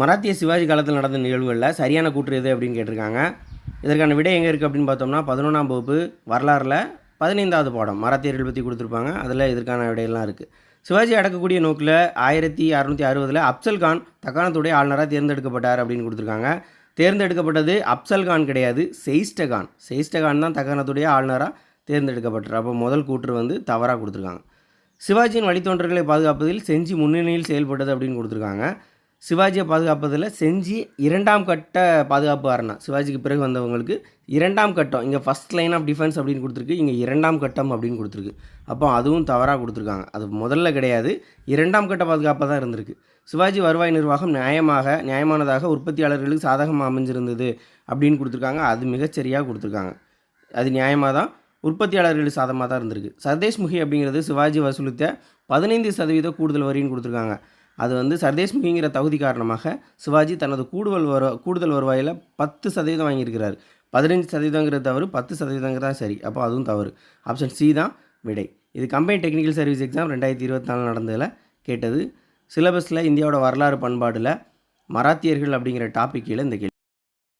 மராத்திய சிவாஜி காலத்தில் நடந்த நிகழ்வுகளில் சரியான கூற்று எது அப்படின்னு கேட்டிருக்காங்க. இதற்கான விடை எங்கே இருக்குது அப்படின்னு பார்த்தோம்னா பதினொன்றாம் வகுப்பு வரலாறில் பதினைந்தாவது பாடம் மராத்தியர்கள் பற்றி கொடுத்துருப்பாங்க. அதில் இதற்கான விடையெல்லாம் இருக்குது சிவாஜி அடக்கக்கூடிய நோக்கில் ஆயிரத்தி அறநூற்றி அறுபதில் அப்சல் கான் தக்காணத்துடைய ஆளுநராக தேர்ந்தெடுக்கப்பட்டார் அப்படின்னு கொடுத்துருக்காங்க. தேர்ந்தெடுக்கப்பட்டது அப்சல் கான் கிடையாது செயிஸ்டகான் செயிஸ்டகான் தான் தக்காணத்துடைய ஆளுநராக தேர்ந்தெடுக்கப்பட்டார். அப்போ முதல் கூற்று வந்து தவறாக கொடுத்துருக்காங்க. சிவாஜியின் வழித்தோன்றர்களை பாதுகாப்பதில் செஞ்சு முன்னணியில் செயல்பட்டது அப்படின்னு கொடுத்துருக்காங்க. சிவாஜியை பாதுகாப்பதில் செஞ்சு இரண்டாம் கட்ட பாதுகாப்பு அரணா சிவாஜிக்கு பிறகு வந்தவங்களுக்கு இரண்டாம் கட்டம். இங்கே ஃபஸ்ட் லைன் ஆஃப் டிஃபென்ஸ் அப்படின்னு கொடுத்துருக்கு. இங்கே இரண்டாம் கட்டம் அப்படின்னு கொடுத்துருக்கு. அப்போ அதுவும் தவறாக கொடுத்துருக்காங்க. அது முதல்ல கிடையாது. இரண்டாம் கட்ட பாதுகாப்பாக தான் இருந்திருக்கு. சிவாஜி வருவாய் நிர்வாகம் நியாயமாக நியாயமானதாக உற்பத்தியாளர்களுக்கு சாதகமாக அமைஞ்சிருந்தது அப்படின்னு கொடுத்துருக்காங்க. அது மிகச்சரியாக கொடுத்துருக்காங்க. அது நியாயமாக தான். உற்பத்தியாளர்களுக்கு சாதகமாக தான் இருந்திருக்கு. சர்தேஷ்முகி அப்படிங்கிறது சிவாஜி வசூலித்த பதினைந்து சதவீத கூடுதல் வரின்னு கொடுத்துருக்காங்க. அது வந்து சர்தேஷ்முகிங்கிற தகுதி காரணமாக சிவாஜி தனது கூடுதல் வரு கூடுதல் வருவாயில் பத்து சதவீதம் வாங்கியிருக்கிறார். பதினஞ்சு சதவீதங்கிறது தவறு பத்து சதவீதங்கிறது தான் சரி. அப்போ அதுவும் தவறு. ஆப்ஷன் சி தான் விடை. இது கம்பைன் டெக்னிக்கல் சர்வீஸ் எக்ஸாம் ரெண்டாயிரத்தி இருபத்தி நாலு நடந்ததில் கேட்டது. சிலபஸில் இந்தியாவோட வரலாறு பண்பாடில் மராத்தியர்கள் அப்படிங்கிற டாப்பிக்கில் இந்த கேள்வி